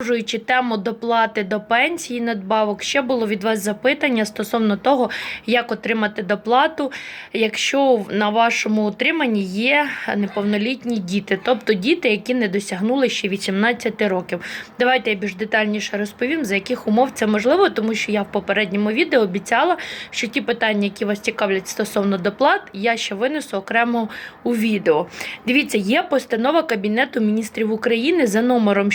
Продовжуючи тему доплати до пенсії надбавок, ще було від вас запитання стосовно того, як отримати доплату, якщо на вашому утриманні є неповнолітні діти, тобто діти, які не досягнули ще 18 років. Давайте я більш детальніше розповім, за яких умов це можливо, тому що я в попередньому відео обіцяла, що ті питання, які вас цікавлять стосовно доплат, я ще винесу окремо у відео. Дивіться, є постанова Кабінету міністрів України за номером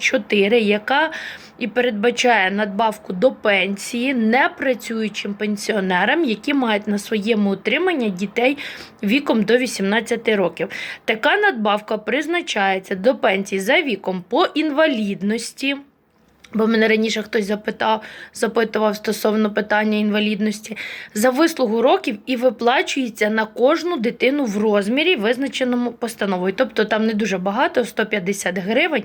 654, яка і передбачає надбавку до пенсії непрацюючим пенсіонерам, які мають на своєму утриманні дітей віком до 18 років. Така надбавка призначається до пенсії за віком по інвалідності. Бо мене раніше хтось запитав, запитував стосовно питання інвалідності за вислугу років і виплачується на кожну дитину в розмірі, визначеному постановою. Тобто там не дуже багато, 150 гривень.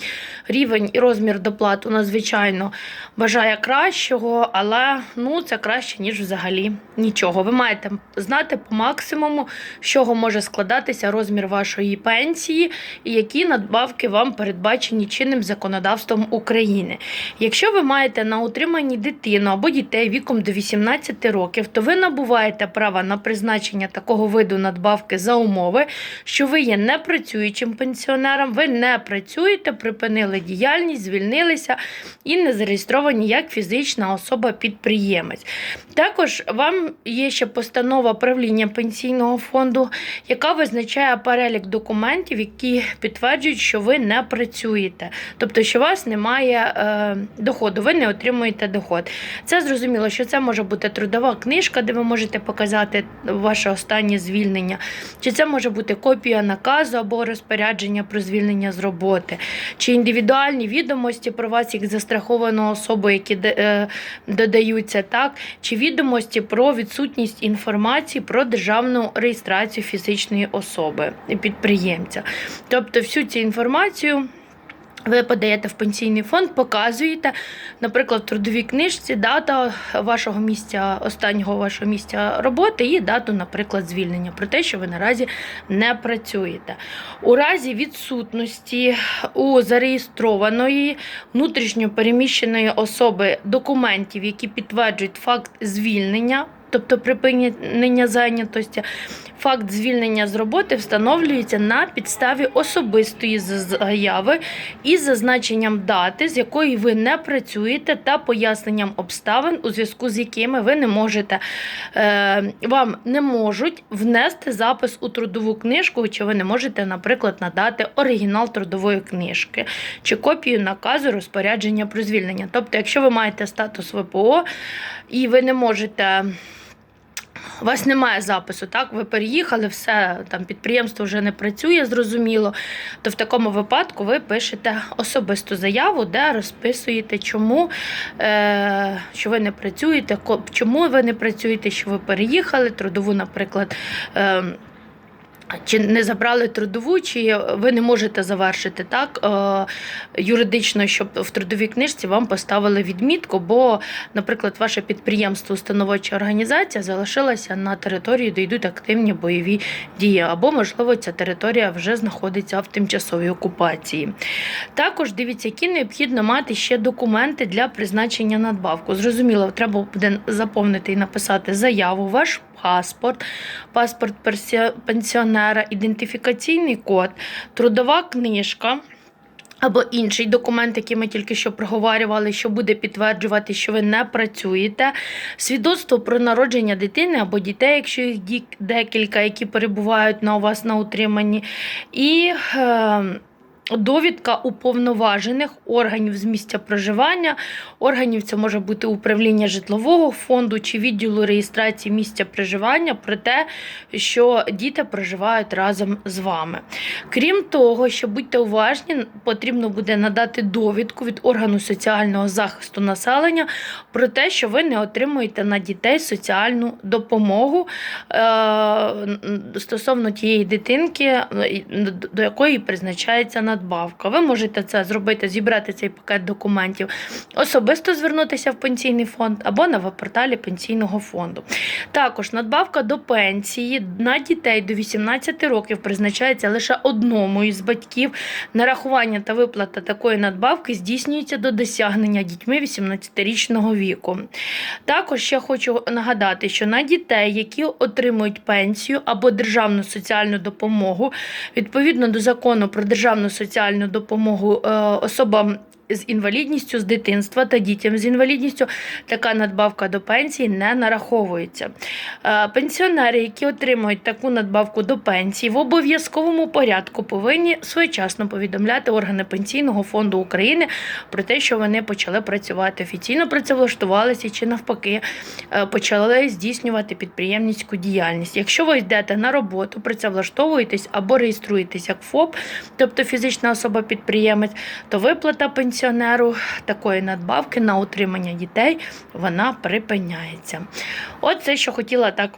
Рівень і розмір доплат у нас, звичайно, бажає кращого, але ну, це краще, ніж взагалі нічого. Ви маєте знати по максимуму, з чого може складатися розмір вашої пенсії і які надбавки вам передбачені чинним законодавством України. Якщо ви маєте на утриманні дитину або дітей віком до 18 років, то ви набуваєте права на призначення такого виду надбавки за умови, що ви є непрацюючим пенсіонером, ви не працюєте, припинили діяльність, звільнилися і не зареєстровані як фізична особа-підприємець. Також вам є ще постанова правління пенсійного фонду, яка визначає перелік документів, які підтверджують, що ви не працюєте, тобто, що вас немає е, доходу, ви не отримуєте доход. Це зрозуміло, що це може бути трудова книжка, де ви можете показати ваше останнє звільнення, чи це може бути копія наказу або розпорядження про звільнення з роботи, чи індивідуальні відомості про вас як застраховану особу, які е, додаються, так, чи відомості про відсутність інформації про державну реєстрацію фізичної особи підприємця. Тобто всю цю інформацію. Ви подаєте в пенсійний фонд, показуєте, наприклад, в трудовій книжці дата вашого місця, останнього вашого місця роботи і дату, наприклад, звільнення про те, що ви наразі не працюєте. У разі відсутності у зареєстрованої внутрішньо переміщеної особи документів, які підтверджують факт звільнення. Тобто припинення зайнятості, факт звільнення з роботи встановлюється на підставі особистої заяви із зазначенням дати, з якої ви не працюєте, та поясненням обставин, у зв'язку з якими ви не можете е, вам не можуть внести запис у трудову книжку, чи ви не можете, наприклад, надати оригінал трудової книжки чи копію наказу розпорядження про звільнення. Тобто, якщо ви маєте статус ВПО і ви не можете. У вас немає запису, так? Ви переїхали, все там підприємство вже не працює, зрозуміло. То в такому випадку ви пишете особисту заяву, де розписуєте, чому е, що ви не працюєте, чому ви не працюєте, що ви переїхали, трудову, наприклад. Е, чи не забрали трудову, чи ви не можете завершити так е, юридично, щоб в трудовій книжці вам поставили відмітку, бо, наприклад, ваше підприємство, установа чи організація залишилася на території, де йдуть активні бойові дії, або, можливо, ця територія вже знаходиться в тимчасовій окупації. Також дивіться, які необхідно мати ще документи для призначення надбавку. Зрозуміло, треба буде заповнити і написати заяву, ваш паспорт, паспорт персі- пенсіонера, ідентифікаційний код, трудова книжка. Або інший документ, який ми тільки що проговорювали, що буде підтверджувати, що ви не працюєте, свідоцтво про народження дитини або дітей, якщо їх декілька, які перебувають на у вас на утриманні, і е, довідка уповноважених органів з місця проживання. Органів це може бути управління житлового фонду чи відділу реєстрації місця проживання про те, що діти проживають разом з вами. Крім того, що будьте уважні, потрібно буде надати довідку від органу соціального захисту населення про те, що ви не отримуєте на дітей соціальну допомогу е, стосовно тієї дитинки, е, до якої призначається надбавка. Надбавка. Ви можете це зробити, зібрати цей пакет документів, особисто звернутися в пенсійний фонд або на веб-порталі пенсійного фонду. Також надбавка до пенсії на дітей до 18 років призначається лише одному із батьків. Нарахування та виплата такої надбавки здійснюється до досягнення дітьми 18-річного віку. Також ще хочу нагадати, що на дітей, які отримують пенсію або державну соціальну допомогу, відповідно до закону про державну соціальну допомогу е, особам. З інвалідністю з дитинства та дітям з інвалідністю така надбавка до пенсії не нараховується. Е, Пенсіонери, які отримують таку надбавку до пенсії, в обов'язковому порядку повинні своєчасно повідомляти органи пенсійного фонду України про те, що вони почали працювати офіційно, працевлаштувалися чи навпаки е, почали здійснювати підприємницьку діяльність. Якщо ви йдете на роботу, працевлаштовуєтесь або реєструєтесь як ФОП, тобто фізична особа-підприємець, то виплата пенсіонеру такої надбавки на утримання дітей вона припиняється. От це, що хотіла так.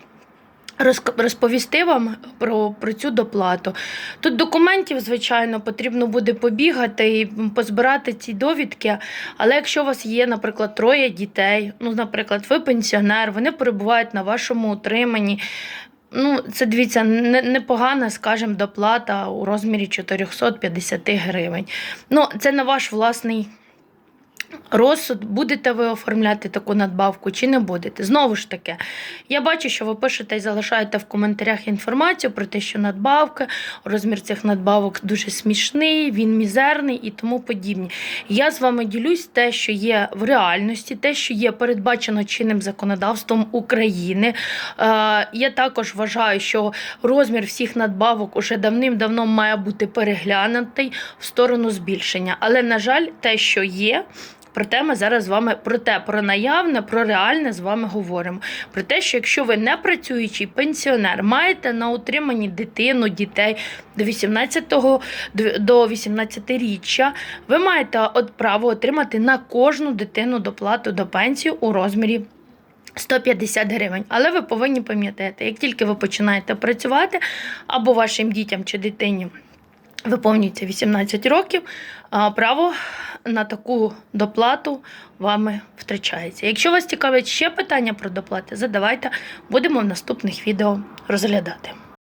Розповісти вам про, про цю доплату. Тут документів, звичайно, потрібно буде побігати і позбирати ці довідки. Але якщо у вас є, наприклад, троє дітей, ну, наприклад, ви пенсіонер, вони перебувають на вашому утриманні. Ну, це дивіться, непогана, скажімо, доплата у розмірі 450 гривень. Ну, це на ваш власний розсуд, будете ви оформляти таку надбавку чи не будете. Знову ж таки, я бачу, що ви пишете і залишаєте в коментарях інформацію про те, що надбавки, розмір цих надбавок дуже смішний, він мізерний і тому подібні. Я з вами ділюсь те, що є в реальності, те, що є передбачено чинним законодавством України. Е, я також вважаю, що розмір всіх надбавок уже давним-давно має бути переглянутий в сторону збільшення. Але, на жаль, те, що є. Проте ми зараз з вами про те, про наявне, про реальне з вами говоримо. Про те, що якщо ви не працюючий пенсіонер, маєте на утриманні дитину, дітей до 18-го до 18-річчя, ви маєте от право отримати на кожну дитину доплату до пенсії у розмірі 150 гривень. Але ви повинні пам'ятати, як тільки ви починаєте працювати, або вашим дітям чи дитині виповнюється 18 років, право на таку доплату вами втрачається. Якщо вас цікавлять ще питання про доплати, задавайте, будемо в наступних відео розглядати.